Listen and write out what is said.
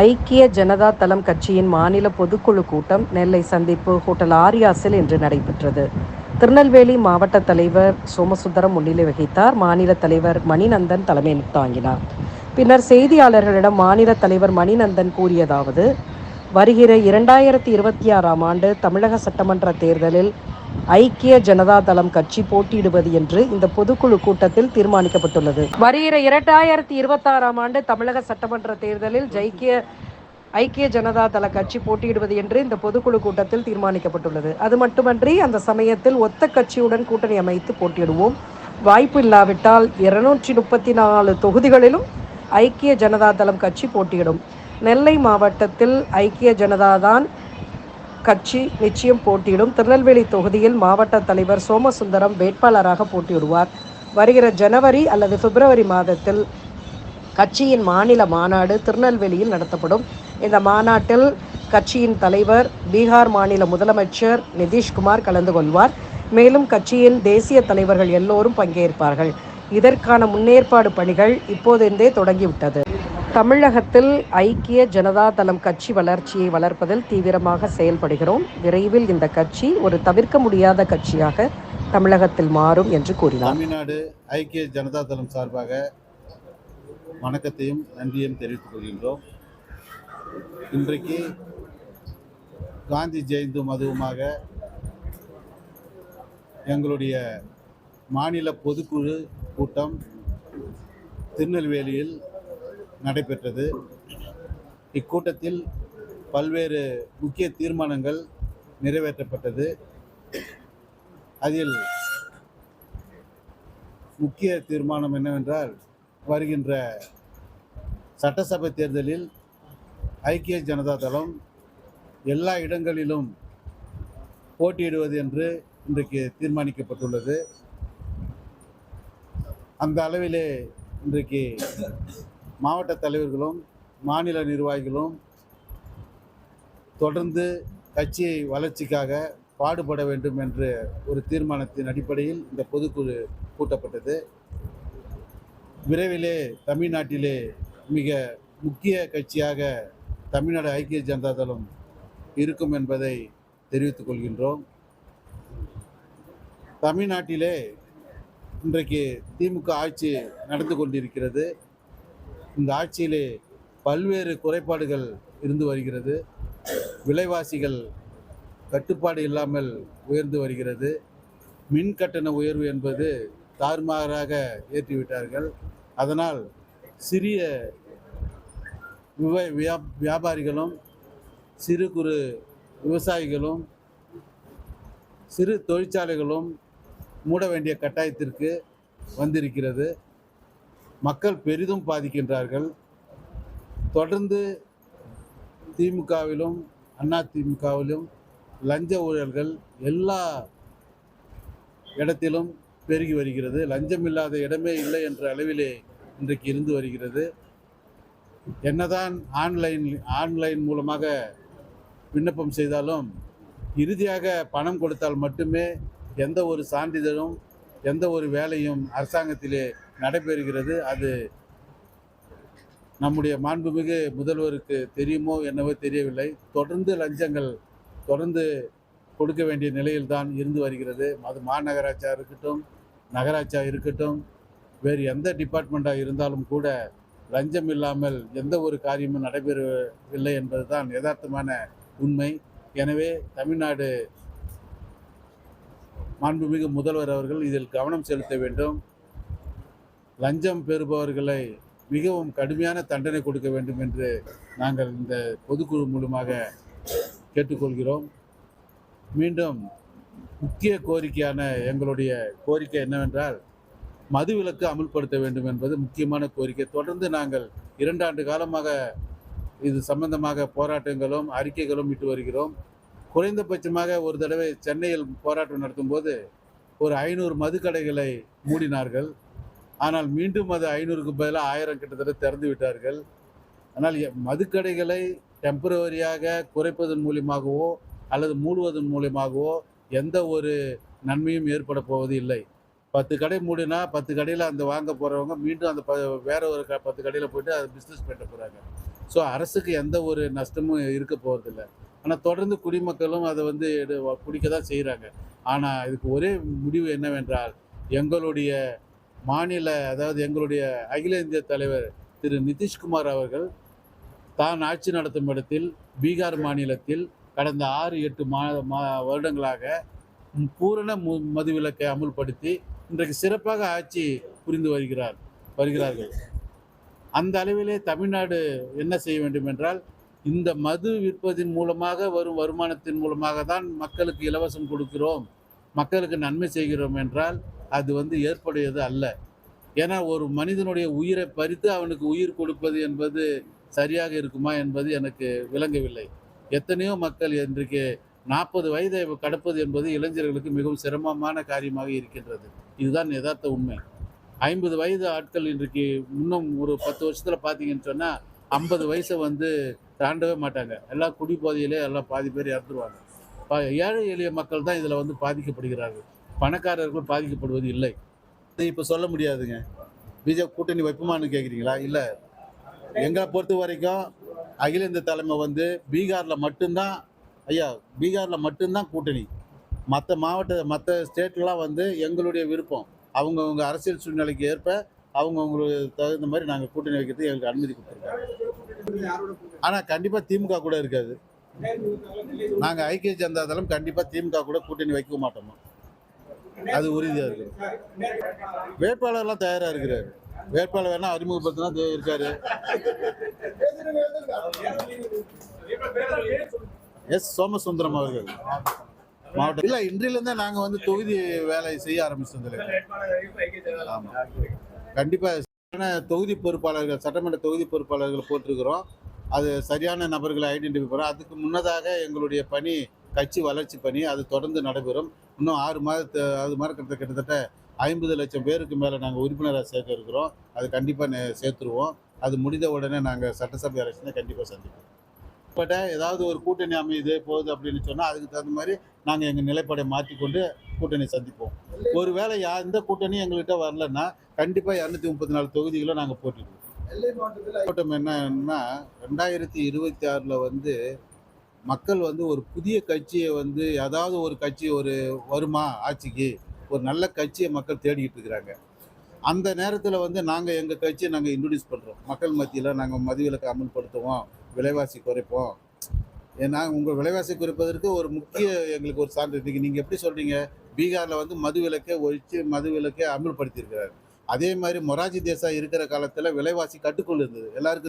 ஐக்கிய ஜனதா தளம் கட்சியின் மாநில பொதுக்குழு கூட்டம் நெல்லை சந்திப்பு ஹோட்டல் ஆரியாஸில் இன்று நடைபெற்றது. திருநெல்வேலி மாவட்ட தலைவர் சோமசுந்தரம் முன்னிலை வகித்தார். மாநில தலைவர் மணிநந்தன் தலைமை தாங்கினார் பின்னர் செய்தியாளர்களிடம் மாநில தலைவர் மணிநந்தன் கூறியதாவது வருகிற இரண்டாயிரத்தி இருபத்தி ஆறாம் ஆண்டு தமிழக சட்டமன்ற தேர்தலில் ஐக்கிய ஜனதா தளம் கட்சி போட்டியிடுவது என்று இந்த பொதுக்குழு கூட்டத்தில் தீர்மானிக்கப்பட்டுள்ளது. வருகிற இரண்டாயிரத்தி இருபத்தாறாம் ஆண்டு தமிழக சட்டமன்ற தேர்தலில் ஜைக்கிய ஐக்கிய ஜனதா தள கட்சி போட்டியிடுவது என்று இந்த பொதுக்குழு கூட்டத்தில் தீர்மானிக்கப்பட்டுள்ளது. அது மட்டுமன்றி அந்த சமயத்தில் ஒத்த கட்சியுடன் கூட்டணி அமைத்து போட்டியிடுவோம். வாய்ப்பு இல்லாவிட்டால் இருநூற்றி முப்பத்தி நாலு தொகுதிகளிலும் ஐக்கிய ஜனதா தளம் கட்சி போட்டியிடும். நெல்லை மாவட்டத்தில் ஐக்கிய ஜனதா தான் கட்சி நிச்சயம் போட்டியிடும். திருநெல்வேலி தொகுதியில் மாவட்ட தலைவர் சோமசுந்தரம் வேட்பாளராக போட்டியிடுவார். வருகிற ஜனவரி அல்லது பிப்ரவரி மாதத்தில் கட்சியின் மாநில மாநாடு திருநெல்வேலியில் நடத்தப்படும். இந்த மாநாட்டில் கட்சியின் தலைவர் பீகார் மாநில முதலமைச்சர் நிதிஷ்குமார் கலந்து கொள்வார். மேலும் கட்சியின் தேசிய தலைவர்கள் எல்லோரும் பங்கேற்பார்கள். இதற்கான முன்னேற்பாடு பணிகள் இப்போதிருந்தே தொடங்கிவிட்டது. தமிழகத்தில் ஐக்கிய ஜனதா தளம் கட்சி வளர்ச்சியை வளர்ப்பதில் தீவிரமாக செயல்படுகிறோம். விரைவில் இந்த கட்சி ஒரு தவிர்க்க முடியாத கட்சியாக தமிழகத்தில் மாறும் என்று கூறினார். தமிழ்நாடு ஐக்கிய ஜனதா தளம் சார்பாக வணக்கத்தையும் நன்றியும் தெரிவித்துக் கொள்கின்றோம். இன்றைக்கு காந்தி ஜெயந்தும் அதுவுமாக எங்களுடைய மாநில பொதுக்குழு கூட்டம் திருநெல்வேலியில் நடைபெற்றது. இக்கூட்டத்தில் பல்வேறு முக்கிய தீர்மானங்கள் நிறைவேற்றப்பட்டது. அதில் முக்கிய தீர்மானம் என்னவென்றால் வருகின்ற சட்டசபை தேர்தலில் ஐக்கிய ஜனதா தளம் எல்லா இடங்களிலும் போட்டியிடுவது என்று இன்றைக்கு தீர்மானிக்கப்பட்டுள்ளது. அந்த அளவிலே இன்றைக்கு மாவட்ட தலைவர்களும் மாநில நிர்வாகிகளும் தொடர்ந்து கட்சியை வளர்ச்சிக்காக பாடுபட வேண்டும் என்ற ஒரு தீர்மானத்தின் அடிப்படையில் இந்த பொதுக்குழு கூட்டப்பட்டது. விரைவிலே தமிழ்நாட்டிலே மிக முக்கிய கட்சியாக தமிழ்நாடு ஐக்கிய ஜனதா தளம் இருக்கும் என்பதை தெரிவித்துக் கொள்கின்றோம். தமிழ்நாட்டிலே இன்றைக்கு திமுக ஆட்சி நடந்து கொண்டிருக்கிறது. இந்த ஆட்சியிலே பல்வேறு குறைபாடுகள் இருந்து வருகிறது. விலைவாசிகள் கட்டுப்பாடு இல்லாமல் உயர்ந்து வருகிறது. மின் கட்டண உயர்வு என்பது தாறுமாறாக ஏற்றிவிட்டார்கள். அதனால் சிறிய விவ வியாபாரிகளும் சிறு குறு விவசாயிகளும் சிறு தொழிற்சாலைகளும் மூட வேண்டிய கட்டாயத்திற்கு வந்திருக்கிறது. மக்கள் பெரிதும் பாதிக்கின்றார்கள். தொடர்ந்து திமுகவிலும் அண்ணா திமுகவிலும் லஞ்ச ஊழல்கள் எல்லா இடத்திலும் பெருகி வருகிறது. லஞ்சம் இல்லாத இடமே இல்லை என்ற அளவிலே இன்றைக்கு இருந்து வருகிறது. என்னதான் ஆன்லைன் ஆன்லைன் மூலமாக விண்ணப்பம் செய்தாலும் இறுதியாக பணம் கொடுத்தால் மட்டுமே எந்த ஒரு சான்றிதழும் எந்த ஒரு வேலையும் அரசாங்கத்திலே நடைபெறுகிறது. அது நம்முடைய மாண்புமிகு முதல்வருக்கு தெரியுமோ என்னவோ தெரியவில்லை. தொடர்ந்து லஞ்சங்கள் தொடர்ந்து கொடுக்க வேண்டிய நிலையில்தான் இருந்து வருகிறது. அது மாநகராட்சியாக இருக்கட்டும் நகராட்சியாக இருக்கட்டும் வேறு எந்த டிபார்ட்மெண்ட்டாக இருந்தாலும் கூட லஞ்சம் இல்லாமல் எந்த ஒரு காரியமும் நடைபெறவில்லை என்பதுதான் யதார்த்தமான உண்மை. எனவே தமிழ்நாடு மாண்புமிகு முதல்வர் அவர்கள் இதில் கவனம் செலுத்த வேண்டும். லஞ்சம் பெறுபவர்களை மிகவும் கடுமையான தண்டனை கொடுக்க வேண்டும் என்று நாங்கள் இந்த பொதுக்குழு மூலமாக கேட்டுக்கொள்கிறோம். மீண்டும் முக்கிய கோரிக்கையான எங்களுடைய கோரிக்கை என்னவென்றால் மதுவிலக்கு அமுல்படுத்த வேண்டும் என்பது முக்கியமான கோரிக்கை. தொடர்ந்து நாங்கள் இரண்டாண்டு காலமாக இது சம்பந்தமாக போராட்டங்களும் அறிக்கைகளும் இட்டு வருகிறோம். குறைந்தபட்சமாக ஒரு தடவை சென்னையில் போராட்டம் நடத்தும்போது ஒரு ஐநூறு மதுக்கடைகளை மூடினார்கள். ஆனால் மீண்டும் அது ஐநூறுக்கு பதிலாக ஆயிரம் கிட்டத்தட்ட திறந்து விட்டார்கள். ஆனால் எ- மதுக்கடைகளை டெம்பரவரியாக குறைப்பதன் மூலியமாகவோ அல்லது மூடுவதன் மூலியமாகவோ எந்த ஒரு நன்மையும் ஏற்பட போவது இல்லை. பத்து கடை மூடினா பத்து கடையில் அந்த வாங்க போகிறவங்க மீண்டும் அந்த ப வேற ஒரு க பத்து கடையில் போயிட்டு அதை பிஸ்னஸ் பண்ண போகிறாங்க ஸோ அரசுக்கு எந்த ஒரு நஷ்டமும் இருக்க போகிறதில்ல ஆனால் தொடர்ந்து குடிமக்களும் அதை வந்து எடு- குடிக்க தான் செய்கிறாங்க ஆனால் இதுக்கு ஒரே முடிவு என்னவென்றால் எங்களுடைய மாநில அதாவது எங்களுடைய அகில இந்திய தலைவர் திரு நிதிஷ்குமார் அவர்கள் தான் ஆட்சி நடத்தும் இடத்தில் பீகார் மாநிலத்தில் கடந்த ஆறு எட்டு மா மா வருடங்களாக பூரண மு மதுவிலக்கை அமுல்படுத்தி இன்றைக்கு சிறப்பாக ஆட்சி புரிந்து வருகிறார் வருகிறார்கள். அந்த அளவிலே தமிழ்நாடு என்ன செய்ய வேண்டும் என்றால் இந்த மது விற்பதின் மூலமாக வரும் வருமானத்தின் மூலமாக தான் மக்களுக்கு இலவசம் கொடுக்கிறோம் மக்களுக்கு நன்மை செய்கிறோம் என்றால் அது வந்து ஏற்புடையது அல்ல. ஏன்னா ஒரு மனிதனுடைய உயிரை பறித்து அவனுக்கு உயிர் கொடுப்பது என்பது சரியாக இருக்குமா என்பது எனக்கு விளங்கவில்லை. எத்தனையோ மக்கள் இன்றைக்கு நாற்பது வயதை கடப்பது என்பது இளைஞர்களுக்கு மிகவும் சிரமமான காரியமாக இருக்கின்றது. இதுதான் யதார்த்த உண்மை. ஐம்பது வயது ஆட்கள் இன்றைக்கு இன்னும் ஒரு பத்து வருஷத்தில் பார்த்தீங்கன்னு சொன்னால் ஐம்பது வயசை வந்து தாண்டவே மாட்டாங்க. எல்லாம் குடி போதையிலே எல்லாம் பாதி பேர் இறந்துருவாங்க. ஏழை எளிய மக்கள் தான் இதில் வந்து பாதிக்கப்படுகிறார்கள். பணக்காரர்கள் பாதிக்கப்படுவது இல்லை. இப்போ சொல்ல முடியாதுங்க. பிஜேபி கூட்டணி வைப்புமானு கேட்குறீங்களா இல்லை. எங்களை பொறுத்த வரைக்கும் அகில இந்திய தலைமை வந்து பீகாரில் மட்டும்தான் ஐயா பீகாரில் மட்டும்தான் கூட்டணி. மற்ற மாவட்ட மற்ற ஸ்டேட்லாம் வந்து எங்களுடைய விருப்பம். அவங்கவுங்க அரசியல் சூழ்நிலைக்கு ஏற்ப அவங்கவுங்களுக்கு தகுந்த மாதிரி நாங்கள் கூட்டணி வைக்கிறதுக்கு எங்களுக்கு அனுமதி கொடுத்துருக்கோம் ஆனால் கண்டிப்பாக திமுக கூட இருக்காது. நாங்கள் ஐக்கிய ஜனதா தளம் கண்டிப்பாக திமுக கூட கூட்டணி வைக்க மாட்டோமா? அது உறுதியாக இருக்கு. வேட்பாளர்லாம் தயாராக இருக்கிறார். வேட்பாளர் வேணா அறிமுகப்படுத்தினா தே- இருக்காரு. எஸ் சோமசுந்தரம் அவர்கள். மாவட்டம் இல்லை இன்றிலிருந்தே நாங்கள் வந்து தொகுதி வேலை செய்ய ஆரம்பிச்சிருந்தோம் ஆமாம் கண்டிப்பாக தொகுதி பொறுப்பாளர்கள் சட்டமன்ற தொகுதி பொறுப்பாளர்களை போட்டிருக்கிறோம். அது சரியான நபர்களை ஐடென்டிஃபை பண்ணுறோம் அதுக்கு முன்னதாக எங்களுடைய பணி கட்சி வளர்ச்சி பணி அது தொடர்ந்து நடைபெறும். இன்னும் ஆறு மாதத்து மாதம் கிட்ட கிட்டத்தட்ட ஐம்பது லட்சம் பேருக்கு மேலே நாங்கள் உறுப்பினராக சேர்க்க இருக்கிறோம். அது கண்டிப்பாக சேர்த்துருவோம். அது முடிந்த உடனே நாங்கள் சட்டசபை எலெக்ஷனை கண்டிப்பாக சந்திப்போம். பட் ஏதாவது ஒரு கூட்டணி அமையுது போகுது அப்படின்னு சொன்னால் அதுக்கு தகுந்த மாதிரி நாங்கள் எங்கள் நிலைப்பாடை மாற்றிக்கொண்டு கூட்டணி சந்திப்போம். ஒருவேளை யா எந்த கூட்டணியும் எங்கள்கிட்ட வரலன்னா கண்டிப்பாக இரநூத்தி முப்பத்தி நாலு தொகுதிகளும் நாங்கள் போட்டிடுவோம். மாவட்டம் என்னன்னா ரெண்டாயிரத்தி இருபத்தி ஆறில் வந்து மக்கள் வந்து ஒரு புதிய கட்சியை வந்து ஏதாவது ஒரு கட்சி ஒரு வருமா ஆட்சிக்கு? ஒரு நல்ல கட்சியை மக்கள் தேடிக்கிட்டு இருக்கிறாங்க. அந்த நேரத்தில் வந்து நாங்கள் எங்கள் கட்சியை நாங்கள் இன்ட்ரடியூஸ் பண்ணுறோம் மக்கள் மத்தியில் நாங்கள் மதுவிலக்கு அமல்படுத்துவோம் விலைவாசி குறைப்போம். ஏன்னா உங்கள் விலைவாசி குறைப்பதற்கு ஒரு முக்கிய எங்களுக்கு ஒரு சான்று இருக்குது நீங்கள் எப்படி சொல்கிறீங்க பீகாரில் வந்து மது விலக்கை ஒழித்து மது விலக்கை அமல்படுத்தியிருக்கிறார். அதே மாதிரி மொராஜி தேசாய் இருக்கிற காலத்தில் விலைவாசி கட்டுக்குள் இருந்தது. எல்லாருக்கும்